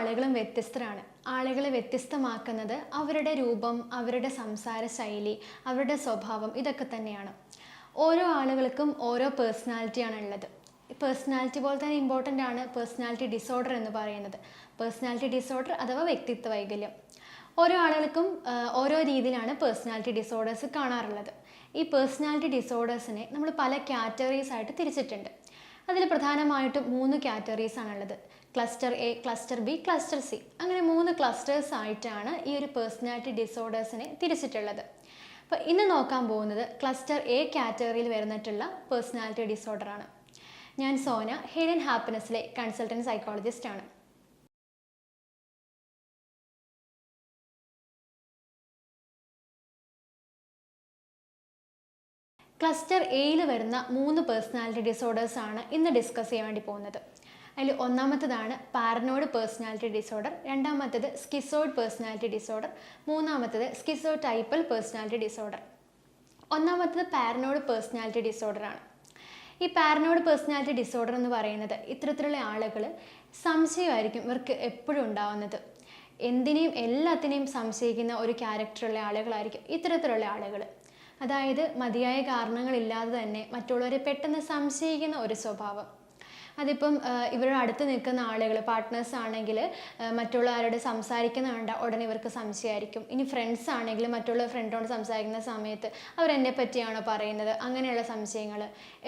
ആളുകളും വ്യത്യസ്തരാണ്. ആളുകളെ വ്യത്യസ്തമാക്കുന്നത് അവരുടെ രൂപം അവരുടെ സംസാര ശൈലി അവരുടെ സ്വഭാവം ഇതൊക്കെ തന്നെയാണ്. ഓരോ ആളുകൾക്കും ഓരോ പേഴ്സണാലിറ്റിയാണ് ഉള്ളത്. പേഴ്സണാലിറ്റി പോലെ തന്നെ ഇമ്പോർട്ടന്റ് ആണ് പേഴ്സണാലിറ്റി ഡിസോർഡർ എന്ന് പറയുന്നത്. പേഴ്സണാലിറ്റി ഡിസോർഡർ അഥവാ വ്യക്തിത്വ വൈകല്യം. ഓരോ ആളുകൾക്കും ഓരോ രീതിയിലാണ് പേഴ്സണാലിറ്റി ഡിസോർഡേഴ്സ് കാണാറുള്ളത്. ഈ പേഴ്സണാലിറ്റി ഡിസോർഡേഴ്സിനെ നമ്മൾ പല കാറ്റഗറീസ് ആയിട്ട് തിരിച്ചിട്ടുണ്ട്. അതിൽ പ്രധാനമായിട്ടും മൂന്ന് കാറ്റഗറീസ് ആണുള്ളത് cluster A cluster B cluster C അങ്ങനെ മൂന്ന് ക്ലസ്റ്റേഴ്സ് ആയിട്ടാണ് ഈ ഒരു പേഴ്സണാലിറ്റി ഡിസോർഡേഴ്സിനെ തിരിച്ചിട്ടുള്ളത്. അപ്പോൾ ഇന്ന് നോക്കാൻ പോകുന്നത് ക്ലസ്റ്റർ എ കാറ്റഗറിയിൽ വരുന്നിട്ടുള്ള പേഴ്സണാലിറ്റി ഡിസോർഡറാണ് ഞാൻ സോന ഹെഡ് ആൻഡ് ഹാപ്പിനെസ്സിലെ കൺസൾട്ടന്റ് സൈക്കോളജിസ്റ്റ് ആണ്. ക്ലസ്റ്റർ എയിൽ വരുന്ന മൂന്ന് പേഴ്സണാലിറ്റി ഡിസോർഡേഴ്സാണ് ഇന്ന് ഡിസ്കസ് ചെയ്യാൻ വേണ്ടി പോകുന്നത്. അതിൽ ഒന്നാമത്തതാണ് പാരനോഡ് പേഴ്സണാലിറ്റി ഡിസോർഡർ രണ്ടാമത്തത് സ്കിസോയിഡ് പേഴ്സണാലിറ്റി ഡിസോർഡർ മൂന്നാമത്തത് സ്കിസോ ടൈപ്പൽ പേഴ്സണാലിറ്റി ഡിസോർഡർ. ഒന്നാമത്തത് പാരനോഡ് പേഴ്സണാലിറ്റി ഡിസോർഡർ ആണ്. ഈ പാരനോഡ് പേഴ്സണാലിറ്റി ഡിസോർഡർ എന്ന് പറയുന്നത് ഇത്തരത്തിലുള്ള ആളുകൾ സംശയമായിരിക്കും ഇവർക്ക് എപ്പോഴും ഉണ്ടാവുന്നത്. എന്തിനേയും എല്ലാത്തിനെയും സംശയിക്കുന്ന ഒരു ക്യാരക്ടറുള്ള ആളുകളായിരിക്കും ഇത്തരത്തിലുള്ള ആളുകൾ അതായത് മതിയായ കാരണങ്ങളില്ലാതെ തന്നെ മറ്റുള്ളവരെ പെട്ടെന്ന് സംശയിക്കുന്ന ഒരു സ്വഭാവം. അതിപ്പം ഇവരുടെ അടുത്ത് നിൽക്കുന്ന ആളുകൾ പാർട്ട്നേഴ്സ് ആണെങ്കിൽ മറ്റുള്ള ആരോട് സംസാരിക്കുന്ന കണ്ട ഉടനെ ഇവർക്ക് സംശയമായിരിക്കും. ഇനി ഫ്രണ്ട്സ് ആണെങ്കിൽ മറ്റുള്ള ഫ്രണ്ടോട് സംസാരിക്കുന്ന സമയത്ത് അവരെന്നെ പറ്റിയാണോ പറയുന്നത്? അങ്ങനെയുള്ള സംശയങ്ങൾ.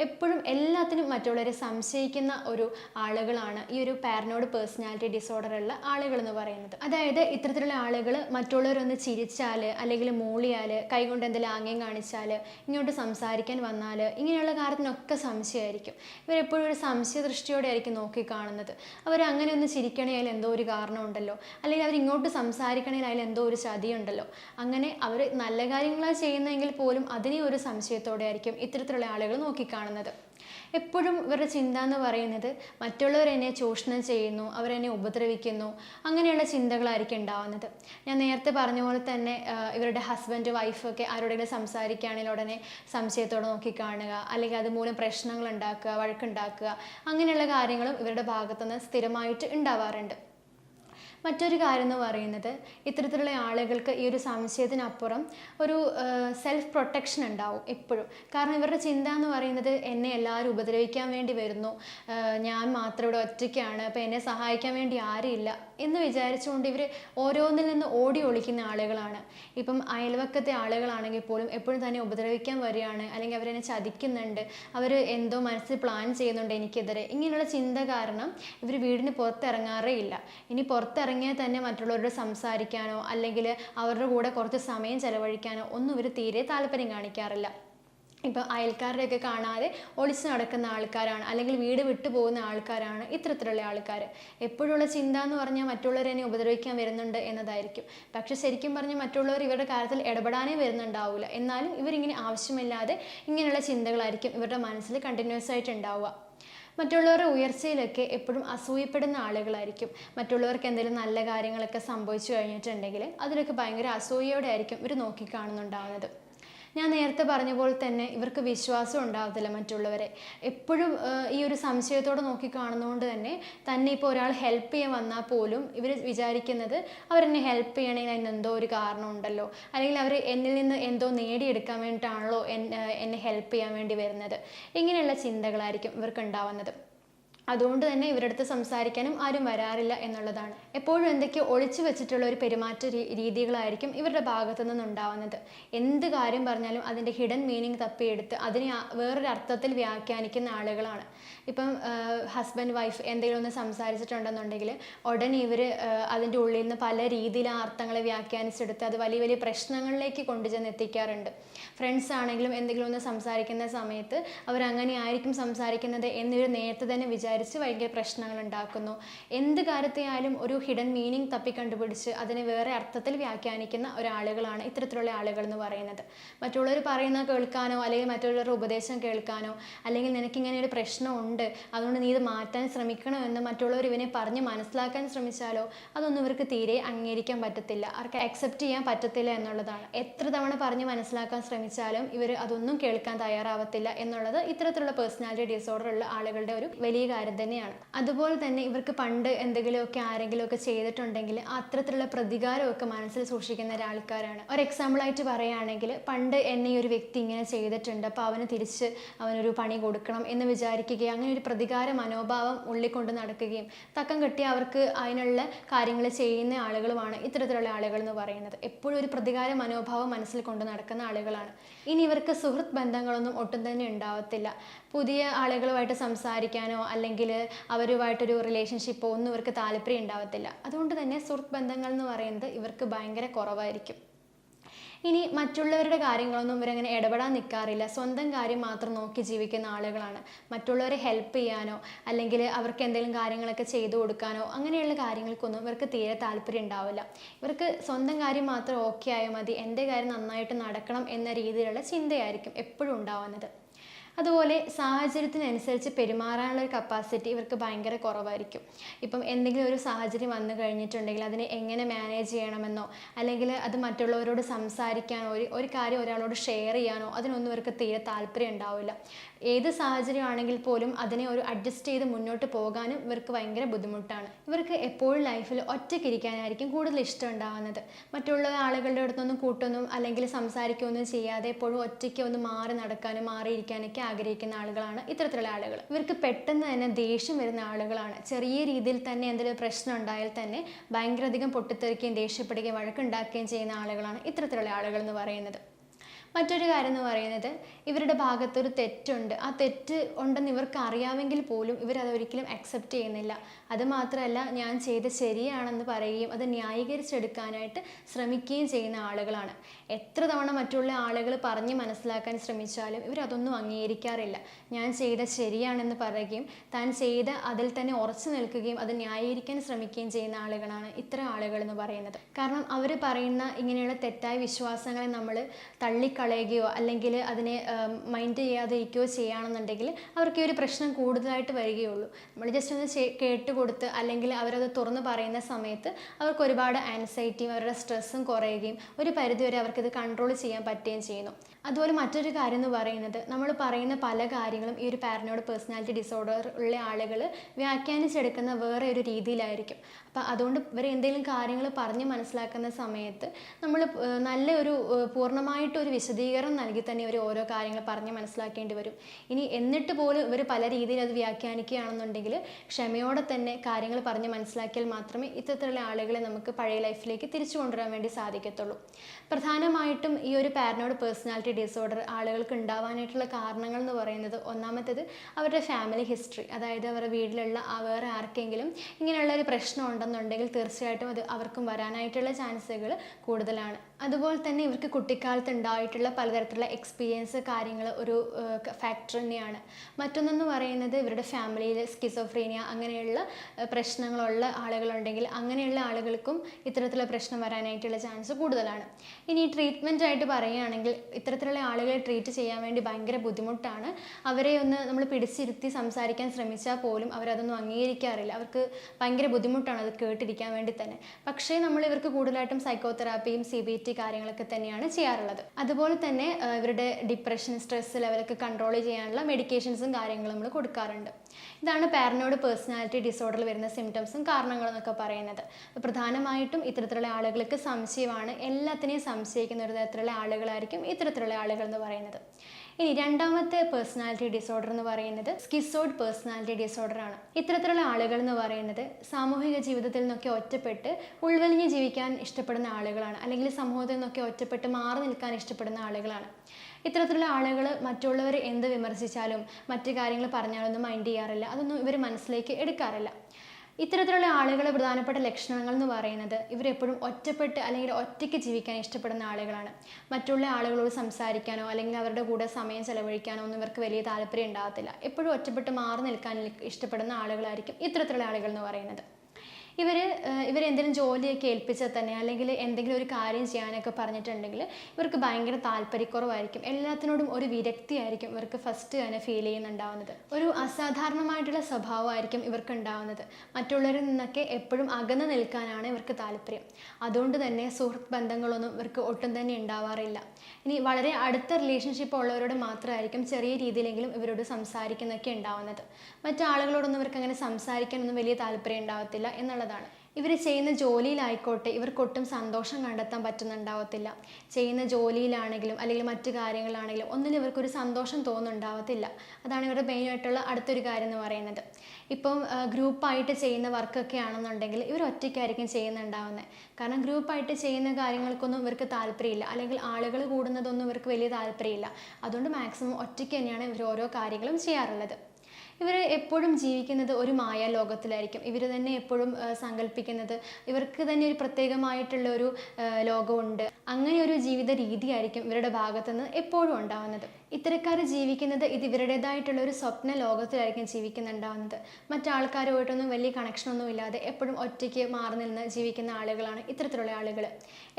എപ്പോഴും എല്ലാത്തിനും മറ്റുള്ളവരെ സംശയിക്കുന്ന ഒരു ആളുകളാണ് ഈ ഒരു പാരനോഡ് പേഴ്സണാലിറ്റി ഡിസോർഡർ ഉള്ള ആളുകൾ എന്ന് പറയുന്നത്. അതായത് ഇത്തരത്തിലുള്ള ആളുകൾ മറ്റുള്ളവരൊന്ന് ചിരിച്ചാൽ അല്ലെങ്കിൽ മൂളിയാൽ കൈകൊണ്ട് എന്തെങ്കിലും ആംഗ്യം കാണിച്ചാൽ ഇങ്ങോട്ട് സംസാരിക്കാൻ വന്നാൽ ഇങ്ങനെയുള്ള കാര്യത്തിനൊക്കെ സംശയമായിരിക്കും. ഇവരെപ്പോഴും ഒരു സംശയ ദൃഷ്ടിയോടെ ആയിരിക്കും നോക്കി കാണുന്നത് അവർ അങ്ങനെ ഒന്ന് ചിരിക്കണേ അതിൽ എന്തോ ഒരു കാരണമുണ്ടല്ലോ. അല്ലെങ്കിൽ അവരിങ്ങോട്ട് സംസാരിക്കണേ അതിൽ എന്തോ ഒരു ചതിയുണ്ടല്ലോ. അങ്ങനെ അവർ നല്ല കാര്യങ്ങളാണ് ചെയ്യുന്നതെങ്കിൽ പോലും അതിനെ ഒരു സംശയത്തോടെ ആയിരിക്കും ഇത്തരത്തിലുള്ള ആളുകൾ നോക്കിക്കാണുന്നത്. എപ്പോഴും ഇവരുടെ ചിന്ത എന്ന് പറയുന്നത് മറ്റുള്ളവർ എന്നെ ചൂഷണം ചെയ്യുന്നു അവരെന്നെ ഉപദ്രവിക്കുന്നു അങ്ങനെയുള്ള ചിന്തകളായിരിക്കും ഉണ്ടാവുന്നത്. ഞാൻ നേരത്തെ പറഞ്ഞ പോലെ തന്നെ ഇവരുടെ ഹസ്ബൻഡ് വൈഫൊക്കെ ആരോടെങ്കിലും സംസാരിക്കുകയാണെങ്കിൽ ഉടനെ സംശയത്തോടെ നോക്കി കാണുക അല്ലെങ്കിൽ അതുമൂലം പ്രശ്നങ്ങൾ ഉണ്ടാക്കുക വഴക്കുണ്ടാക്കുക അങ്ങനെയുള്ള കാര്യങ്ങളും ഇവരുടെ ഭാഗത്തുനിന്ന് സ്ഥിരമായിട്ട് ഉണ്ടാവാറുണ്ട്. മറ്റൊരു കാര്യം എന്ന് പറയുന്നത് ഇത്തരത്തിലുള്ള ആളുകൾക്ക് ഈ ഒരു സംശയത്തിനപ്പുറം ഒരു സെൽഫ് പ്രൊട്ടക്ഷൻ ഉണ്ടാവും എപ്പോഴും. കാരണം ഇവരുടെ ചിന്ത എന്ന് പറയുന്നത് എന്നെ എല്ലാവരും ഉപദ്രവിക്കാൻ വേണ്ടി വരുന്നു. ഞാൻ മാത്രം ഇവിടെ ഒറ്റയ്ക്കാണ് അപ്പോൾ എന്നെ സഹായിക്കാൻ വേണ്ടി ആരുമില്ല എന്ന് വിചാരിച്ചുകൊണ്ട് ഇവർ ഓരോന്നിൽ നിന്ന് ഓടി ഒളിക്കുന്ന ആളുകളാണ്. ഇപ്പം അയൽവക്കത്തെ ആളുകളാണെങ്കിൽ പോലും എപ്പോഴും തന്നെ ഉപദ്രവിക്കാൻ വരികയാണ് അല്ലെങ്കിൽ അവരെന്നെ ചതിക്കുന്നുണ്ട് അവർ എന്തോ മനസ്സിൽ പ്ലാൻ ചെയ്യുന്നുണ്ട് എനിക്കെതിരെ. ഇങ്ങനെയുള്ള ചിന്ത കാരണം ഇവർ വീടിന് പുറത്തിറങ്ങാറേ ഇല്ല. ഇനി പുറത്തിറങ്ങിയാൽ തന്നെ മറ്റുള്ളവരോട് സംസാരിക്കാനോ അല്ലെങ്കിൽ അവരുടെ കൂടെ കുറച്ച് സമയം ചെലവഴിക്കാനോ ഒന്നും ഇവർ തീരെ താല്പര്യം കാണിക്കാറില്ല. ഇപ്പം അയൽക്കാരുടെയൊക്കെ കാണാതെ ഒളിച്ചു നടക്കുന്ന ആൾക്കാരാണ് അല്ലെങ്കിൽ വീട് വിട്ടു പോകുന്ന ആൾക്കാരാണ് ഇത്തരത്തിലുള്ള ആൾക്കാർ എപ്പോഴുള്ള ചിന്ത എന്ന് പറഞ്ഞാൽ മറ്റുള്ളവരെന്നെ ഉപദ്രവിക്കാൻ വരുന്നുണ്ട് എന്നതായിരിക്കും. പക്ഷെ ശരിക്കും പറഞ്ഞാൽ മറ്റുള്ളവർ ഇവരുടെ കാര്യത്തിൽ ഇടപെടാനേ വരുന്നുണ്ടാവില്ല എന്നാലും ഇവരിങ്ങനെ ആവശ്യമില്ലാതെ ഇങ്ങനെയുള്ള ചിന്തകളായിരിക്കും ഇവരുടെ മനസ്സിൽ കണ്ടിന്യൂസ് ആയിട്ട് ഉണ്ടാവുക. മറ്റുള്ളവരുടെ ഉയർച്ചയിലൊക്കെ എപ്പോഴും അസൂയപ്പെടുന്ന ആളുകളായിരിക്കും. മറ്റുള്ളവർക്ക് എന്തെങ്കിലും നല്ല കാര്യങ്ങളൊക്കെ സംഭവിച്ചു കഴിഞ്ഞിട്ടുണ്ടെങ്കിൽ അതിലൊക്കെ ഭയങ്കര അസൂയയോടെ ആയിരിക്കും ഇവർ നോക്കിക്കാണുന്നുണ്ടാവുന്നത്. ഞാൻ നേരത്തെ പറഞ്ഞ പോലെ തന്നെ ഇവർക്ക് വിശ്വാസം ഉണ്ടാകത്തില്ല മറ്റുള്ളവരെ. എപ്പോഴും ഈ ഒരു സംശയത്തോടെ നോക്കി കാണുന്നതുകൊണ്ട് തന്നെ തന്നെ ഇപ്പോൾ ഒരാൾ ഹെൽപ്പ് ചെയ്യാൻ വന്നാൽ പോലും ഇവർ വിചാരിക്കുന്നത് അവരെന്നെ ഹെൽപ്പ് ചെയ്യണമെങ്കിൽ അതിന് എന്തോ ഒരു കാരണം ഉണ്ടല്ലോ. അല്ലെങ്കിൽ അവർ എന്നിൽ നിന്ന് എന്തോ നേടിയെടുക്കാൻ വേണ്ടിയിട്ടാണല്ലോ എന്നെ ഹെൽപ്പ് ചെയ്യാൻ വേണ്ടി വരുന്നത്. ഇങ്ങനെയുള്ള ചിന്തകളായിരിക്കും ഇവർക്ക് ഉണ്ടാവുന്നത്. അതുകൊണ്ട് തന്നെ ഇവരുടെ അടുത്ത് സംസാരിക്കാനും ആരും വരാറില്ല എന്നുള്ളതാണ്. എപ്പോഴും എന്തൊക്കെയോ ഒളിച്ചു വെച്ചിട്ടുള്ള ഒരു പെരുമാറ്റ രീതികളായിരിക്കും ഇവരുടെ ഭാഗത്തു നിന്നുണ്ടാവുന്നത്. എന്ത് കാര്യം പറഞ്ഞാലും അതിന്റെ ഹിഡൻ മീനിങ് തപ്പിയെടുത്ത് അതിനെ വേറൊരു അർത്ഥത്തിൽ വ്യാഖ്യാനിക്കുന്ന ആളുകളാണ്. ഇപ്പം ഹസ്ബൻഡ് വൈഫ് എന്തെങ്കിലും ഒന്ന് സംസാരിച്ചിട്ടുണ്ടെന്നുണ്ടെങ്കിൽ ഉടൻ ഇവർ അതിന്റെ ഉള്ളിൽ നിന്ന് പല രീതിയിൽ അർത്ഥങ്ങളെ വ്യാഖ്യാനിച്ചെടുത്ത് അത് വലിയ വലിയ പ്രശ്നങ്ങളിലേക്ക് കൊണ്ടുചെന്ന് എത്തിക്കാറുണ്ട്. ഫ്രണ്ട്സ് ആണെങ്കിലും എന്തെങ്കിലും ഒന്ന് സംസാരിക്കുന്ന സമയത്ത് അവർ അങ്ങനെ ആയിരിക്കും സംസാരിക്കുന്നത് എന്നിവർ നേരത്തെ തന്നെ വിചാരിച്ച് ഭയങ്കര പ്രശ്നങ്ങൾ ഉണ്ടാക്കുന്നു. എന്ത് കാര്യത്തെയായാലും ഒരു ഹിഡൻ മീനിങ് തപ്പി കണ്ടുപിടിച്ച് അതിനെ വേറെ അർത്ഥത്തിൽ വ്യാഖ്യാനിക്കുന്ന ഒരാളുകളാണ് ഇത്തരത്തിലുള്ള ആളുകൾ എന്ന് പറയുന്നത്. മറ്റുള്ളവർ പറയുന്ന കേൾക്കാനോ അല്ലെങ്കിൽ മറ്റുള്ളവരുടെ ഉപദേശം കേൾക്കാനോ അല്ലെങ്കിൽ നിനക്കിങ്ങനെ ഒരു പ്രശ്നം ഉണ്ട്. അതുകൊണ്ട് നീ ഇത് മാറ്റാൻ ശ്രമിക്കണമെന്ന് മറ്റുള്ളവർ ഇവനെ പറഞ്ഞ് മനസ്സിലാക്കാൻ ശ്രമിച്ചാലോ? അതൊന്നും ഇവർക്ക് തീരെ അംഗീകരിക്കാൻ പറ്റത്തില്ല. അവർക്ക് അക്സെപ്റ്റ് ചെയ്യാൻ പറ്റത്തില്ല എന്നുള്ളതാണ്. എത്ര തവണ പറഞ്ഞ് മനസ്സിലാക്കാൻ ശ്രമിച്ചാലും ഇവർ അതൊന്നും കേൾക്കാൻ തയ്യാറാവത്തില്ല എന്നുള്ളത് ഇത്തരത്തിലുള്ള പേഴ്സണാലിറ്റി ഡിസോർഡർ ഉള്ള ആളുകളുടെ ഒരു വലിയ കാര്യം തന്നെയാണ്. അതുപോലെ തന്നെ ഇവർക്ക് പണ്ട് എന്തെങ്കിലുമൊക്കെ ആരെങ്കിലുമൊക്കെ ചെയ്തിട്ടുണ്ടെങ്കിൽ അത്തരത്തിലുള്ള പ്രതികാരമൊക്കെ മനസ്സിൽ സൂക്ഷിക്കുന്ന ഒരാൾക്കാരാണ്. ഒരു എക്സാമ്പിൾ ആയിട്ട് പറയുകയാണെങ്കിൽ പണ്ട് എന്നെ ഒരു വ്യക്തി ഇങ്ങനെ ചെയ്തിട്ടുണ്ട്. അപ്പോൾ അവന് തിരിച്ച് അവനൊരു പണി കൊടുക്കണം എന്ന് വിചാരിക്കുകയും അങ്ങനെ ഒരു പ്രതികാര മനോഭാവം ഉള്ളിക്കൊണ്ട് നടക്കുകയും തക്കം കെട്ടി അവർക്ക് അതിനുള്ള കാര്യങ്ങൾ ചെയ്യുന്ന ആളുകളുമാണ് ഇത്തരത്തിലുള്ള ആളുകൾ എന്ന് പറയുന്നത്. എപ്പോഴും ഒരു പ്രതികാര മനോഭാവം മനസ്സിൽ കൊണ്ട് നടക്കുന്ന ആളുകളാണ്. ഇനി ഇവർക്ക് സുഹൃത്ത് ബന്ധങ്ങളൊന്നും ഒട്ടും തന്നെ ഉണ്ടാവത്തില്ല. പുതിയ ആളുകളുമായിട്ട് സംസാരിക്കാനോ അല്ലെങ്കിൽ അവരുമായിട്ടൊരു റിലേഷൻഷിപ്പോ ഒന്നും ഇവർക്ക് താല്പര്യം ഉണ്ടാവത്തില്ല. അതുകൊണ്ട് തന്നെ സുഹൃത്ത് ബന്ധങ്ങൾ എന്ന് പറയുന്നത് ഇവർക്ക് ഭയങ്കര കുറവായിരിക്കും. ഇനി മറ്റുള്ളവരുടെ കാര്യങ്ങളൊന്നും ഇവരങ്ങനെ ഇടപെടാൻ നിൽക്കാറില്ല സ്വന്തം കാര്യം മാത്രം നോക്കി ജീവിക്കുന്ന ആളുകളാണ്. മറ്റുള്ളവരെ ഹെൽപ്പ് ചെയ്യാനോ അല്ലെങ്കിൽ അവർക്ക് എന്തെങ്കിലും കാര്യങ്ങളൊക്കെ ചെയ്തു കൊടുക്കാനോ അങ്ങനെയുള്ള കാര്യങ്ങൾക്കൊന്നും ഇവർക്ക് തീരെ താല്പര്യം ഉണ്ടാവില്ല. ഇവർക്ക് സ്വന്തം കാര്യം മാത്രം ഓക്കെ ആയാൽ മതി. എന്റെ കാര്യം നന്നായിട്ട് നടക്കണം എന്ന രീതിയിലുള്ള ചിന്തയായിരിക്കും എപ്പോഴും ഉണ്ടാവുന്നത്. അതുപോലെ സാഹചര്യത്തിനനുസരിച്ച് പെരുമാറാനുള്ള ഒരു കപ്പാസിറ്റി ഇവർക്ക് ഭയങ്കര കുറവായിരിക്കും. ഇപ്പം എന്തെങ്കിലും ഒരു സാഹചര്യം വന്നു കഴിഞ്ഞിട്ടുണ്ടെങ്കിൽ അതിനെ എങ്ങനെ മാനേജ് ചെയ്യണമെന്നോ അല്ലെങ്കിൽ അത് മറ്റുള്ളവരോട് സംസാരിക്കാനോ ഒരു ഒരു കാര്യം ഒരാളോട് ഷെയർ ചെയ്യാനോ അതിനൊന്നും ഇവർക്ക് തീരെ താല്പര്യം ഉണ്ടാവില്ല. ഏത് സാഹചര്യമാണെങ്കിൽ പോലും അതിനെ ഒരു അഡ്ജസ്റ്റ് ചെയ്ത് മുന്നോട്ട് പോകാനും ഇവർക്ക് ഭയങ്കര ബുദ്ധിമുട്ടാണ്. ഇവർക്ക് എപ്പോഴും ലൈഫിൽ ഒറ്റയ്ക്കിരിക്കാനായിരിക്കും കൂടുതൽ ഇഷ്ടം ഉണ്ടാവുന്നത്. മറ്റുള്ള ആളുകളുടെ അടുത്തൊന്നും കൂട്ടൊന്നും അല്ലെങ്കിൽ സംസാരിക്കുകയൊന്നും ചെയ്യാതെ എപ്പോഴും ഒറ്റയ്ക്ക് ഒന്ന് മാറി നടക്കാനും മാറിയിരിക്കാനൊക്കെ ആഗ്രഹിക്കുന്ന ആളുകളാണ് ഇത്തരത്തിലുള്ള ആളുകൾ. ഇവർക്ക് പെട്ടെന്ന് തന്നെ ദേഷ്യം വരുന്ന ആളുകളാണ്. ചെറിയ രീതിയിൽ തന്നെ എന്തെങ്കിലും പ്രശ്നം ഉണ്ടായാൽ തന്നെ ഭയങ്കര അധികം പൊട്ടിത്തെറിക്കുകയും ദേഷ്യപ്പെടുകയും വഴക്കുണ്ടാക്കുകയും ചെയ്യുന്ന ആളുകളാണ് ഇത്തരത്തിലുള്ള ആളുകൾ എന്ന് പറയുന്നത്. മറ്റൊരു കാര്യം എന്ന് പറയുന്നത് ഇവരുടെ ഭാഗത്തൊരു തെറ്റുണ്ട്. ആ തെറ്റ് ഉണ്ടെന്ന് ഇവർക്ക് അറിയാമെങ്കിൽ പോലും ഇവരത് ഒരിക്കലും അക്സെപ്റ്റ് ചെയ്യുന്നില്ല. അത് മാത്രമല്ല ഞാൻ ചെയ്ത് ശരിയാണെന്ന് പറയുകയും അത് ന്യായീകരിച്ചെടുക്കാനായിട്ട് ശ്രമിക്കുകയും ചെയ്യുന്ന ആളുകളാണ്. എത്ര തവണ മറ്റുള്ള ആളുകൾ പറഞ്ഞ് മനസ്സിലാക്കാൻ ശ്രമിച്ചാലും ഇവരതൊന്നും അംഗീകരിക്കാറില്ല. ഞാൻ ചെയ്ത ശരിയാണെന്ന് പറയുകയും താൻ ചെയ്ത അതിൽ തന്നെ ഉറച്ചു നിൽക്കുകയും അത് ന്യായീകരിക്കാൻ ശ്രമിക്കുകയും ചെയ്യുന്ന ആളുകളാണ് ഇത്തരം ആളുകൾ എന്ന് പറയുന്നത്. കാരണം അവർ പറയുന്ന ഇങ്ങനെയുള്ള തെറ്റായ വിശ്വാസങ്ങളെ നമ്മൾ തള്ളിക്കളയുകയോ അല്ലെങ്കിൽ അതിനെ മൈൻഡ് ചെയ്യാതെ ഇരിക്കുകയോ ചെയ്യുകയാണെന്നുണ്ടെങ്കിൽ അവർക്ക് ഈ ഒരു പ്രശ്നം കൂടുതലായിട്ട് വരികയുള്ളൂ. നമ്മൾ ജസ്റ്റ് ഒന്ന് കേട്ട് കേട്ടുകൊടുത്ത് അല്ലെങ്കിൽ അവരത് തുറന്ന് പറയുന്ന സമയത്ത് അവർക്ക് ഒരുപാട് ആൻസൈറ്റിയും അവരുടെ സ്ട്രെസ്സും കുറയുകയും ഒരു പരിധിവരെ അവർക്കിത് കൺട്രോൾ ചെയ്യാൻ പറ്റുകയും ചെയ്യുന്നു. അതുപോലെ മറ്റൊരു കാര്യം എന്ന് പറയുന്നത് നമ്മൾ പറയുന്ന പല കാര്യങ്ങളും ഈ ഒരു പാരനോഡ് പേഴ്സണാലിറ്റി ഡിസോർഡർ ഉള്ള ആളുകൾ വ്യാഖ്യാനിച്ചെടുക്കുന്ന വേറെ ഒരു രീതിയിലായിരിക്കും. അപ്പം അതുകൊണ്ട് ഇവർ എന്തെങ്കിലും കാര്യങ്ങൾ പറഞ്ഞ് മനസ്സിലാക്കുന്ന സമയത്ത് നമ്മൾ നല്ല ഒരു പൂർണമായിട്ടൊരു വിശദീകരണം നൽകി തന്നെ ഇവർ ഓരോ കാര്യങ്ങൾ പറഞ്ഞ് മനസ്സിലാക്കേണ്ടി വരും. ഇനി എന്നിട്ട് പോലും ഇവർ പല രീതിയിൽ അത് വ്യാഖ്യാനിക്കുകയാണെന്നുണ്ടെങ്കിൽ ക്ഷമയോടെ തന്നെ കാര്യങ്ങൾ പറഞ്ഞ് മനസ്സിലാക്കിയാൽ മാത്രമേ ഇത്തരത്തിലുള്ള ആളുകളെ നമുക്ക് പഴയ ലൈഫിലേക്ക് തിരിച്ചു കൊണ്ടുവരാൻ വേണ്ടി സാധിക്കത്തുള്ളൂ. പ്രധാനമായിട്ടും ഈ ഒരു പാരനോഡ് പേഴ്സണാലിറ്റി ഡിസോർഡർ ആളുകൾക്ക് ഉണ്ടാവാനായിട്ടുള്ള കാരണങ്ങൾ എന്ന് പറയുന്നത് ഒന്നാമത്തേത് അവരുടെ ഫാമിലി ഹിസ്റ്ററി അതായത് അവരുടെ വീട്ടിലുള്ള വേറെ ആർക്കെങ്കിലും ഇങ്ങനെയുള്ള ഒരു പ്രശ്നം ഉണ്ടെന്നുണ്ടെങ്കിൽ തീർച്ചയായിട്ടും അത് അവർക്കും വരാനായിട്ടുള്ള ചാൻസുകൾ കൂടുതലാണ്. അതുപോലെ തന്നെ ഇവർക്ക് കുട്ടിക്കാലത്ത് ഉണ്ടായിട്ടുള്ള പലതരത്തിലുള്ള എക്സ്പീരിയൻസ് കാര്യങ്ങൾ ഒരു ഫാക്ടർ തന്നെയാണ്. മറ്റൊന്നെന്ന് പറയുന്നത് ഇവരുടെ ഫാമിലിയിൽ സ്കിസോഫ്രീനിയ അങ്ങനെയുള്ള പ്രശ്നങ്ങളുള്ള ആളുകളുണ്ടെങ്കിൽ അങ്ങനെയുള്ള ആളുകൾക്കും ഇത്തരത്തിലുള്ള പ്രശ്നം വരാനായിട്ടുള്ള ചാൻസ് കൂടുതലാണ്. ഇനി ട്രീറ്റ്മെന്റ് ആയിട്ട് പറയുകയാണെങ്കിൽ ഇത്തരത്തിലുള്ള ആളുകളെ ട്രീറ്റ് ചെയ്യാൻ വേണ്ടി ഭയങ്കര ബുദ്ധിമുട്ടാണ്. അവരെ ഒന്ന് നമ്മൾ പിടിച്ചിരുത്തി സംസാരിക്കാൻ ശ്രമിച്ചാൽ പോലും അവരതൊന്നും അംഗീകരിക്കാറില്ല. അവർക്ക് ഭയങ്കര ബുദ്ധിമുട്ടാണ് അത് കേട്ടിരിക്കാൻ വേണ്ടി തന്നെ. പക്ഷേ നമ്മൾ ഇവർക്ക് കൂടുതലായിട്ടും സൈക്കോതെറാപ്പിയും സി ബി ടി കാര്യങ്ങളൊക്കെ തന്നെയാണ് ചെയ്യാറുള്ളത്. അതുപോലെ തന്നെ ഇവരുടെ ഡിപ്രഷൻ സ്ട്രെസ് ലെവലൊക്കെ കൺട്രോൾ ചെയ്യാനുള്ള മെഡിക്കേഷൻസും കാര്യങ്ങളും നമ്മൾ കൊടുക്കാറുണ്ട്. ഇതാണ് പാരനോഡ് പേഴ്സണാലിറ്റി ഡിസോർഡറിൽ വരുന്ന സിംറ്റംസും കാരണങ്ങളും എന്നൊക്കെ പറയുന്നത്. പ്രധാനമായിട്ടും ഇത്തരത്തിലുള്ള ആളുകൾക്ക് സംശയമാണ്. എല്ലാത്തിനെയും സംശയിക്കുന്ന ഒരു തരത്തിലുള്ള ആളുകളായിരിക്കും ഇത്തരത്തിലുള്ള ആളുകൾ എന്ന് പറയുന്നത്. ഇനി രണ്ടാമത്തെ പേഴ്സണാലിറ്റി ഡിസോർഡർ എന്ന് പറയുന്നത് സ്കിസോഡ് പേഴ്സണാലിറ്റി ഡിസോർഡർ ആണ്. ഇത്തരത്തിലുള്ള ആളുകൾ എന്ന് പറയുന്നത് സാമൂഹിക ജീവിതത്തിൽ നിന്നൊക്കെ ഒറ്റപ്പെട്ട് ഉൾവലിഞ്ഞ് ജീവിക്കാൻ ഇഷ്ടപ്പെടുന്ന ആളുകളാണ്. അല്ലെങ്കിൽ സമൂഹത്തിൽ നിന്നൊക്കെ ഒറ്റപ്പെട്ട് മാറി നിൽക്കാൻ ഇഷ്ടപ്പെടുന്ന ആളുകളാണ്. ഇത്തരത്തിലുള്ള ആളുകൾ മറ്റുള്ളവർ എന്ത് വിമർശിച്ചാലും മറ്റു കാര്യങ്ങൾ പറഞ്ഞാലൊന്നും മൈൻഡ് ചെയ്യാറില്ല. അതൊന്നും ഇവർ മനസ്സിലേക്ക് എടുക്കാറില്ല. ഇത്തരത്തിലുള്ള ആളുകളുടെ പ്രധാനപ്പെട്ട ലക്ഷണങ്ങൾ എന്ന് പറയുന്നത് ഇവരെപ്പോഴും ഒറ്റപ്പെട്ട് അല്ലെങ്കിൽ ഒറ്റയ്ക്ക് ജീവിക്കാൻ ഇഷ്ടപ്പെടുന്ന ആളുകളാണ്. മറ്റുള്ള ആളുകളോട് സംസാരിക്കാനോ അല്ലെങ്കിൽ അവരുടെ കൂടെ സമയം ചെലവഴിക്കാനോ ഒന്നും ഇവർക്ക് വലിയ താല്പര്യം ഉണ്ടാകത്തില്ല. എപ്പോഴും ഒറ്റപ്പെട്ട് മാറി നിൽക്കാൻ ഇഷ്ടപ്പെടുന്ന ആളുകളായിരിക്കും ഇത്തരത്തിലുള്ള ആളുകൾ എന്ന് പറയുന്നത്. ഇവർ ഇവരെന്തെങ്കിലും ജോലിയൊക്കെ ഏൽപ്പിച്ചാൽ തന്നെ അല്ലെങ്കിൽ എന്തെങ്കിലും ഒരു കാര്യം ചെയ്യാനൊക്കെ പറഞ്ഞിട്ടുണ്ടെങ്കിൽ ഇവർക്ക് ഭയങ്കര താല്പര്യക്കുറവായിരിക്കും. എല്ലാത്തിനോടും ഒരു വിരക്തിയായിരിക്കും ഇവർക്ക് ഫസ്റ്റ് തന്നെ ഫീൽ ചെയ്യുന്നുണ്ടാവുന്നത്. ഒരു അസാധാരണമായിട്ടുള്ള സ്വഭാവമായിരിക്കും ഇവർക്ക് ഉണ്ടാവുന്നത് മറ്റുള്ളവരിൽ നിന്നൊക്കെ എപ്പോഴും അകന്നു നിൽക്കാനാണ് ഇവർക്ക് താല്പര്യം. അതുകൊണ്ട് തന്നെ സുഹൃത്ത് ബന്ധങ്ങളൊന്നും ഇവർക്ക് ഒട്ടും തന്നെ ഉണ്ടാവാറില്ല. ഇനി വളരെ അടുത്ത റിലേഷൻഷിപ്പ് ഉള്ളവരോട് മാത്രമായിരിക്കും ചെറിയ രീതിയിലെങ്കിലും ഇവരോട് സംസാരിക്കുന്നൊക്കെ ഉണ്ടാവുന്നത്. മറ്റാളുകളോടൊന്നും ഇവർക്ക് അങ്ങനെ സംസാരിക്കാനൊന്നും വലിയ താല്പര്യം ഉണ്ടാവത്തില്ല എന്നുള്ളതാണ്. ഇവർ ചെയ്യുന്ന ജോലിയിലായിക്കോട്ടെ ഇവർക്കൊട്ടും സന്തോഷം കണ്ടെത്താൻ പറ്റുന്നുണ്ടാവത്തില്ല. ചെയ്യുന്ന ജോലിയിലാണെങ്കിലും അല്ലെങ്കിൽ മറ്റു കാര്യങ്ങളാണെങ്കിലും ഒന്നിനും ഇവർക്കൊരു സന്തോഷം തോന്നുന്നുണ്ടാവത്തില്ല. അതാണ് ഇവരുടെ മെയിനായിട്ടുള്ള അടുത്തൊരു കാര്യം എന്ന് പറയുന്നത്. ഇപ്പം ഗ്രൂപ്പായിട്ട് ചെയ്യുന്ന വർക്കൊക്കെ ആണെന്നുണ്ടെങ്കിൽ ഇവർ ഒറ്റയ്ക്കായിരിക്കും ചെയ്യുന്നുണ്ടാവുന്നത് കാരണം ഗ്രൂപ്പായിട്ട് ചെയ്യുന്ന കാര്യങ്ങൾക്കൊന്നും ഇവർക്ക് താല്പര്യമില്ല. അല്ലെങ്കിൽ ആളുകൾ കൂടുന്നതൊന്നും ഇവർക്ക് വലിയ താല്പര്യമില്ല. അതുകൊണ്ട് മാക്സിമം ഒറ്റയ്ക്ക് തന്നെയാണ് ഇവർ ഓരോ കാര്യങ്ങളും ചെയ്യാറുള്ളത്. ഇവർ എപ്പോഴും ജീവിക്കുന്നത് ഒരു മായ ലോകത്തിലായിരിക്കും ഇവർ തന്നെ എപ്പോഴും സങ്കല്പിക്കുന്നത് ഇവർക്ക് തന്നെ ഒരു പ്രത്യേകമായിട്ടുള്ള ഒരു ലോകമുണ്ട്. അങ്ങനെ ഒരു ജീവിത രീതിയായിരിക്കും ഇവരുടെ ഭാഗത്തുനിന്ന് എപ്പോഴും ഉണ്ടാവുന്നത്. ഇത്തരക്കാർ ജീവിക്കുന്നത് ഇത് ഇവരുടേതായിട്ടുള്ള ഒരു സ്വപ്ന ലോകത്തിലായിരിക്കും ജീവിക്കുന്നുണ്ടാവുന്നത്. മറ്റാൾക്കാരുമായിട്ടൊന്നും വലിയ കണക്ഷനൊന്നും ഇല്ലാതെ എപ്പോഴും ഒറ്റയ്ക്ക് മാറി നിന്ന് ജീവിക്കുന്ന ആളുകളാണ് ഇത്തരത്തിലുള്ള ആളുകൾ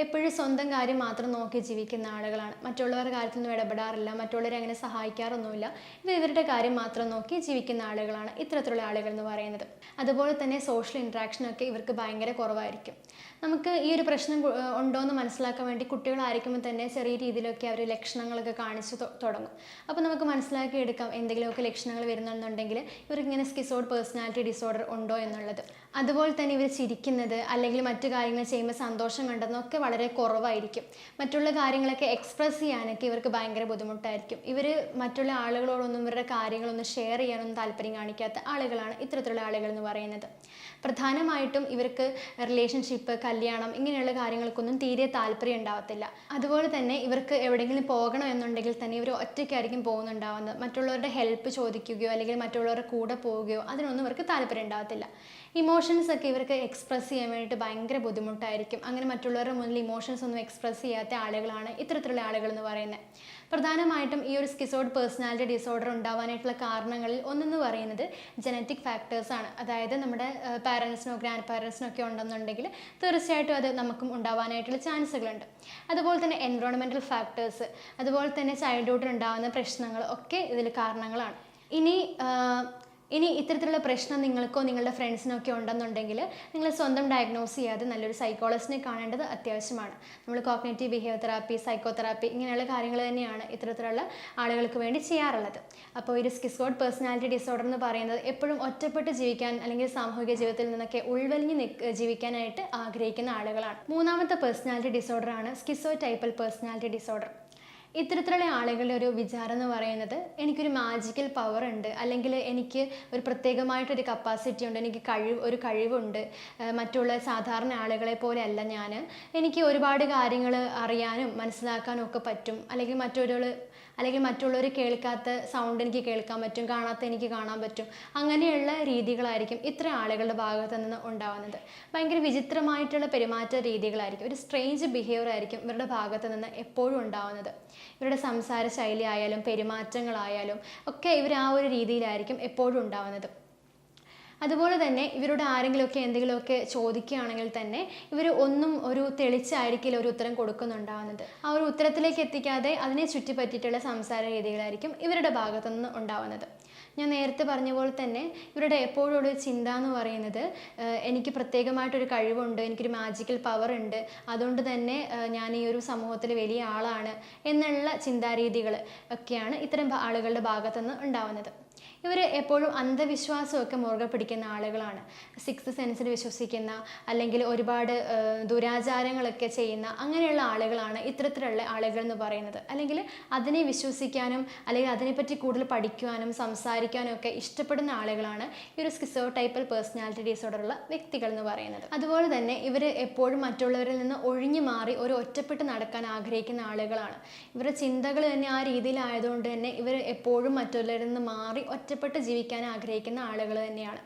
എപ്പോഴും സ്വന്തം കാര്യം മാത്രം നോക്കി ജീവിക്കുന്ന ആളുകളാണ്. മറ്റുള്ളവരുടെ കാര്യത്തിലൊന്നും ഇടപെടാറില്ല. മറ്റുള്ളവരെ അങ്ങനെ സഹായിക്കാറൊന്നുമില്ല. ഇവർ ഇവരുടെ കാര്യം മാത്രം നോക്കി ജീവിക്കുന്ന ആളുകളാണ് ഇത്തരത്തിലുള്ള ആളുകൾ എന്ന് പറയുന്നത്. അതുപോലെ തന്നെ സോഷ്യൽ ഇൻട്രാക്ഷനൊക്കെ ഇവർക്ക് ഭയങ്കര കുറവായിരിക്കും. നമുക്ക് ഈ ഒരു പ്രശ്നം ഉണ്ടോ എന്ന് മനസ്സിലാക്കാൻ വേണ്ടി കുട്ടികളായിരിക്കുമ്പോൾ തന്നെ ചെറിയ രീതിയിലൊക്കെ അവർ ലക്ഷണങ്ങളൊക്കെ കാണിച്ചു തുടങ്ങും. അപ്പോൾ നമുക്ക് മനസ്സിലാക്കി എടുക്കാം എന്തെങ്കിലുമൊക്കെ ലക്ഷണങ്ങൾ വരുന്നുണ്ടെങ്കിൽ ഇവർക്ക് ഇങ്ങനെ സ്കിസോഡ് പേഴ്സണാലിറ്റി ഡിസോർഡർ ഉണ്ടോ എന്നുള്ളത്. അതുപോലെ തന്നെ ഇവർ ചിരിക്കുന്നത് അല്ലെങ്കിൽ മറ്റു കാര്യങ്ങൾ ചെയ്യുമ്പോൾ സന്തോഷം കണ്ടെന്നൊക്കെ വളരെ കുറവായിരിക്കും. മറ്റുള്ള കാര്യങ്ങളൊക്കെ എക്സ്പ്രസ് ചെയ്യാനൊക്കെ ഇവർക്ക് ഭയങ്കര ബുദ്ധിമുട്ടായിരിക്കും. ഇവർ മറ്റുള്ള ആളുകളോടൊന്നും ഇവരുടെ കാര്യങ്ങളൊന്നും ഷെയർ ചെയ്യാനൊന്നും താല്പര്യം കാണിക്കാത്ത ആളുകളാണ് ഇത്തരത്തിലുള്ള ആളുകൾ എന്ന് പറയുന്നത്. പ്രധാനമായിട്ടും ഇവർക്ക് റിലേഷൻഷിപ്പ് കല്യാണം ഇങ്ങനെയുള്ള കാര്യങ്ങൾക്കൊന്നും തീരെ താല്പര്യം ഉണ്ടാവത്തില്ല. അതുപോലെ തന്നെ ഇവർക്ക് എവിടെയെങ്കിലും പോകണം എന്നുണ്ടെങ്കിൽ തന്നെ ഇവർ ഒറ്റയ്ക്കായിരിക്കും പോകുന്നുണ്ടാവുന്നത്. മറ്റുള്ളവരുടെ ഹെൽപ്പ് ചോദിക്കുകയോ അല്ലെങ്കിൽ മറ്റുള്ളവരുടെ കൂടെ പോവുകയോ അതിനൊന്നും ഇവർക്ക് താല്പര്യം ഉണ്ടാവത്തില്ല. ഇമോഷൻസ് ഒക്കെ ഇവർക്ക് എക്സ്പ്രസ് ചെയ്യാൻ വേണ്ടിയിട്ട് ഭയങ്കര ബുദ്ധിമുട്ടായിരിക്കും. അങ്ങനെ മറ്റുള്ളവരുടെ മുന്നിൽ ഇമോഷൻസ് ഒന്നും എക്സ്പ്രസ് ചെയ്യാത്ത ആളുകളാണ് ഇത്തരത്തിലുള്ള ആളുകൾ എന്ന് പറയുന്നത്. പ്രധാനമായിട്ടും ഈ ഒരു സ്കിസോഡ് പേഴ്സണാലിറ്റി ഡിസോർഡർ ഉണ്ടാവാനായിട്ടുള്ള കാരണങ്ങളിൽ ഒന്നെന്ന് പറയുന്നത് ജനറ്റിക് ഫാക്ടേഴ്സാണ് അതായത് നമ്മുടെ പാരൻസിനോ ഗ്രാൻഡ് പാരൻസിനോ ഒക്കെ ഉണ്ടെന്നുണ്ടെങ്കിൽ തീർച്ചയായിട്ടും അത് നമുക്കും ഉണ്ടാവാനായിട്ടുള്ള ചാൻസുകളുണ്ട് അതുപോലെ തന്നെ എൻവറോൺമെന്റൽ ഫാക്ടേഴ്സ് അതുപോലെ തന്നെ ചൈൽഡ്ഹുഡിൽ ഉണ്ടാകുന്ന പ്രശ്നങ്ങൾ ഒക്കെ ഇതിൽ കാരണങ്ങളാണ്. ഇനി ഇനി ഇത്തരത്തിലുള്ള പ്രശ്നം നിങ്ങൾക്കോ നിങ്ങളുടെ ഫ്രണ്ട്സിനോ ഒക്കെ ഉണ്ടെന്നുണ്ടെങ്കിൽ നിങ്ങൾ സ്വന്തം ഡയഗ്നോസ് ചെയ്യാതെ നല്ലൊരു സൈക്കോളജിസ്റ്റിനെ കാണേണ്ടത് അത്യാവശ്യമാണ്. നമ്മൾ കോഗ്നേറ്റീവ് ബിഹേവിയർ തെറാപ്പി സൈക്കോതെറാപ്പി ഇങ്ങനെയുള്ള കാര്യങ്ങൾ തന്നെയാണ് ഇത്തരത്തിലുള്ള ആളുകൾക്ക് വേണ്ടി ചെയ്യാറുള്ളത്. അപ്പോൾ ഒരു സ്കിസോഡ് പേഴ്സണാലിറ്റി ഡിസോർഡർ എന്ന് പറയുന്നത് എപ്പോഴും ഒറ്റപ്പെട്ട് ജീവിക്കാൻ അല്ലെങ്കിൽ സാമൂഹിക ജീവിതത്തിൽ നിന്നൊക്കെ ഉൾവലിഞ്ഞ് ജീവിക്കാനായിട്ട് ആഗ്രഹിക്കുന്ന ആളുകളാണ്. മൂന്നാമത്തെ പേഴ്സണാലിറ്റി ഡിസോർഡറാണ് സ്കിസോ ടൈപ്പൽ പേഴ്സണാലിറ്റി ഡിസോർഡർ ഇത്തരത്തിലുള്ള ആളുകളുടെ ഒരു വിചാരം എന്ന് പറയുന്നത് എനിക്കൊരു മാജിക്കൽ പവർ ഉണ്ട്. അല്ലെങ്കിൽ എനിക്ക് ഒരു പ്രത്യേകമായിട്ടൊരു കപ്പാസിറ്റി ഉണ്ട്. എനിക്ക് കഴിവ് ഒരു കഴിവുണ്ട്. മറ്റുള്ള സാധാരണ ആളുകളെ പോലെയല്ല ഞാൻ എനിക്ക് ഒരുപാട് കാര്യങ്ങൾ അറിയാനും മനസ്സിലാക്കാനും ഒക്കെ പറ്റും. അല്ലെങ്കിൽ മറ്റൊരു അല്ലെങ്കിൽ മറ്റുള്ളവർ കേൾക്കാത്ത സൗണ്ട് എനിക്ക് കേൾക്കാൻ പറ്റും കാണാത്ത എനിക്ക് കാണാൻ പറ്റും അങ്ങനെയുള്ള രീതികളായിരിക്കും ഇത്ര ആളുകളുടെ ഭാഗത്തു നിന്ന് ഉണ്ടാവുന്നത്. ഭയങ്കര വിചിത്രമായിട്ടുള്ള പെരുമാറ്റ രീതികളായിരിക്കും ഒരു സ്ട്രേഞ്ച് ബിഹേവിയർ ആയിരിക്കും ഇവരുടെ ഭാഗത്തു നിന്ന് എപ്പോഴും ഉണ്ടാവുന്നത്. ഇവരുടെ സംസാര ശൈലി ആയാലും പെരുമാറ്റങ്ങളായാലും ഒക്കെ ഇവർ ആ ഒരു രീതിയിലായിരിക്കും എപ്പോഴും ഉണ്ടാവുന്നത്. അതുപോലെ തന്നെ ഇവരോട് ആരെങ്കിലുമൊക്കെ എന്തെങ്കിലുമൊക്കെ ചോദിക്കുകയാണെങ്കിൽ തന്നെ ഇവർ ഒന്നും ഒരു തെളിച്ചായിരിക്കില്ല ഒരു ഉത്തരം കൊടുക്കുന്നുണ്ടാവുന്നത്. ആ ഒരു ഉത്തരത്തിലേക്ക് എത്തിക്കാതെ അതിനെ ചുറ്റിപ്പറ്റിയിട്ടുള്ള സംസാര രീതികളായിരിക്കും ഇവരുടെ ഭാഗത്തുനിന്ന് ഉണ്ടാവുന്നത്. ഞാൻ നേരത്തെ പറഞ്ഞ പോലെ തന്നെ ഇവരുടെ എപ്പോഴും ഒരു ചിന്ത എന്ന് പറയുന്നത് എനിക്ക് പ്രത്യേകമായിട്ടൊരു കഴിവുണ്ട് എനിക്കൊരു മാജിക്കൽ പവർ ഉണ്ട് അതുകൊണ്ട് തന്നെ ഞാൻ ഈ ഒരു സമൂഹത്തിൽ വലിയ ആളാണ് എന്നുള്ള ചിന്താരീതികൾ ഒക്കെയാണ് ഇത്തരം ആളുകളുടെ ഭാഗത്തുനിന്ന് ഉണ്ടാവുന്നത്. ഇവർ എപ്പോഴും അന്ധവിശ്വാസമൊക്കെ മുറുകെ പിടിക്കുന്ന ആളുകളാണ്. സിക്സ് സെൻസിൽ വിശ്വസിക്കുന്ന അല്ലെങ്കിൽ ഒരുപാട് ദുരാചാരങ്ങളൊക്കെ ചെയ്യുന്ന അങ്ങനെയുള്ള ആളുകളാണ് ഇത്തരത്തിലുള്ള ആളുകൾ എന്ന് പറയുന്നത്. അല്ലെങ്കിൽ അതിനെ വിശ്വസിക്കാനും അല്ലെങ്കിൽ അതിനെപ്പറ്റി കൂടുതൽ പഠിക്കുവാനും സംസാരിക്കാനും ഒക്കെ ഇഷ്ടപ്പെടുന്ന ആളുകളാണ് ഈ ഒരു സ്കിസോ ടൈപ്പൽ പേഴ്സണാലിറ്റി ഡിസോർഡറുള്ള വ്യക്തികൾ എന്ന് പറയുന്നത്. അതുപോലെ തന്നെ ഇവർ എപ്പോഴും മറ്റുള്ളവരിൽ നിന്ന് ഒഴിഞ്ഞു മാറി ഒരു ഒറ്റപ്പെട്ട് നടക്കാൻ ആഗ്രഹിക്കുന്ന ആളുകളാണ്. ഇവരുടെ ചിന്തകൾ തന്നെ ആ രീതിയിലായതുകൊണ്ട് തന്നെ ഇവർ എപ്പോഴും മറ്റുള്ളവരിൽ നിന്ന് മാറി ഒറ്റപ്പെട്ട് ഒറ്റപ്പെട്ട് ജീവിക്കാൻ ആഗ്രഹിക്കുന്ന ആളുകൾ തന്നെയാണ്.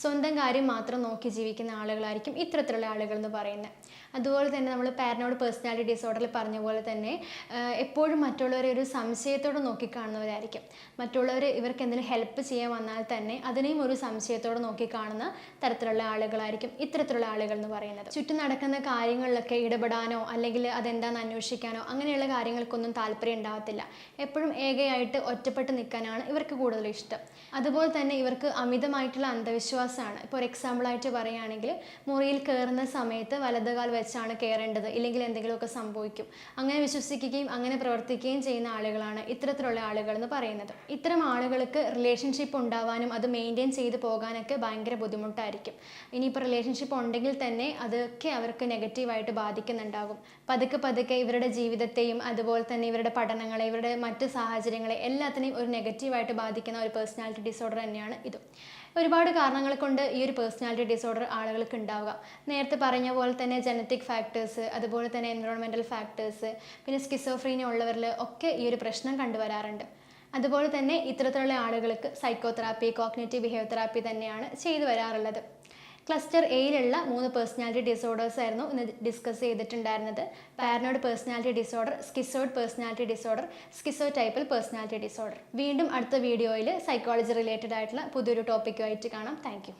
സ്വന്തം കാര്യം മാത്രം നോക്കി ജീവിക്കുന്ന ആളുകളായിരിക്കും ഇത്തരത്തിലുള്ള ആളുകൾ എന്ന് പറയുന്നത്. അതുപോലെ തന്നെ നമ്മൾ പാരനോട് പേഴ്സണാലിറ്റി ഡിസോർഡറിൽ പറഞ്ഞ പോലെ തന്നെ എപ്പോഴും മറ്റുള്ളവരെ ഒരു സംശയത്തോടെ നോക്കിക്കാണുന്നവരായിരിക്കും. മറ്റുള്ളവർ ഇവർക്ക് എന്തെങ്കിലും ഹെൽപ്പ് ചെയ്യാൻ വന്നാൽ തന്നെ അതിനെയും ഒരു സംശയത്തോടെ നോക്കിക്കാണുന്ന തരത്തിലുള്ള ആളുകളായിരിക്കും ഇത്തരത്തിലുള്ള ആളുകൾ എന്ന് പറയുന്നത്. ചുറ്റും നടക്കുന്ന കാര്യങ്ങളിലൊക്കെ ഇടപെടാനോ അല്ലെങ്കിൽ അതെന്താണെന്ന് അന്വേഷിക്കാനോ അങ്ങനെയുള്ള കാര്യങ്ങൾക്കൊന്നും താല്പര്യം ഉണ്ടാകത്തില്ല എപ്പോഴും ഏകയായിട്ട് ഒറ്റപ്പെട്ട് നിൽക്കാനാണ് ഇവർക്ക് കൂടുതൽ ഇഷ്ടം. അതുപോലെ തന്നെ ഇവർക്ക് അമിതമായിട്ടുള്ള അന്ധവിശ്വാസമാണ്. ഇപ്പോൾ ഒരു എക്സാമ്പിൾ ആയിട്ട് പറയുകയാണെങ്കിൽ മുറിയിൽ കയറുന്ന സമയത്ത് വലതുകാൽ വെച്ചാണ് കയറേണ്ടത് ഇല്ലെങ്കിൽ എന്തെങ്കിലുമൊക്കെ സംഭവിക്കും. അങ്ങനെ വിശ്വസിക്കുകയും അങ്ങനെ പ്രവർത്തിക്കുകയും ചെയ്യുന്ന ആളുകളാണ് ഇത്തരത്തിലുള്ള ആളുകൾ എന്ന് പറയുന്നത്. ഇത്തരം ആളുകൾക്ക് റിലേഷൻഷിപ്പ് ഉണ്ടാവാനും അത് മെയിന്റെയിൻ ചെയ്ത് പോകാനൊക്കെ ഭയങ്കര ബുദ്ധിമുട്ടായിരിക്കും. ഇനിയിപ്പോൾ റിലേഷൻഷിപ്പ് ഉണ്ടെങ്കിൽ തന്നെ അതൊക്കെ അവർക്ക് നെഗറ്റീവായിട്ട് ബാധിക്കുന്നുണ്ടാകും. പതുക്കെ പതുക്കെ ഇവരുടെ ജീവിതത്തെയും അതുപോലെ തന്നെ ഇവരുടെ പഠനങ്ങളെ ഇവരുടെ മറ്റ് സാഹചര്യങ്ങളെ എല്ലാത്തിനെയും ഒരു നെഗറ്റീവായിട്ട് ബാധിക്കുന്ന ഒരു പേഴ്സണാലിറ്റി ഡിസോർഡർ തന്നെയാണ് ഇതും. ഒരുപാട് കാരണങ്ങൾ കൊണ്ട് ഈ ഒരു പേഴ്സണാലിറ്റി ഡിസോർഡർ ആളുകൾക്ക് ഉണ്ടാവുക. നേരത്തെ പറഞ്ഞ പോലെ തന്നെ ജനറ്റിക് ഫാക്ടേഴ്സ് അതുപോലെ തന്നെ എൻവറോൺമെന്റൽ ഫാക്ടേഴ്സ് പിന്നെ സ്കിസോഫ്രീനിയ ഉള്ളവരിൽ ഒക്കെ ഈ ഒരു പ്രശ്നം കണ്ടുവരാറുണ്ട്. അതുപോലെ തന്നെ ഇത്തരത്തിലുള്ള ആളുകൾക്ക് സൈക്കോതെറാപ്പി കോഗ്നേറ്റീവ് ബിഹേവിയർ തെറാപ്പി തന്നെയാണ് ചെയ്തു വരാറുള്ളത്. ക്ലസ്റ്റർ എയിലുള്ള മൂന്ന് പേഴ്സണാലിറ്റി ഡിസോർഡേഴ്സ് ആയിരുന്നു ഇന്ന് ഡിസ്കസ് ചെയ്തിട്ടുണ്ടായിരുന്നത്. Paranoid personality disorder schizoid personality disorder schizotypal personality disorder വീണ്ടും അടുത്ത വീഡിയോയിൽ സൈക്കോളജി റിലേറ്റഡ് ആയിട്ടുള്ള പുതിയൊരു ടോപ്പിക്കുമായിട്ട് കാണാം. താങ്ക്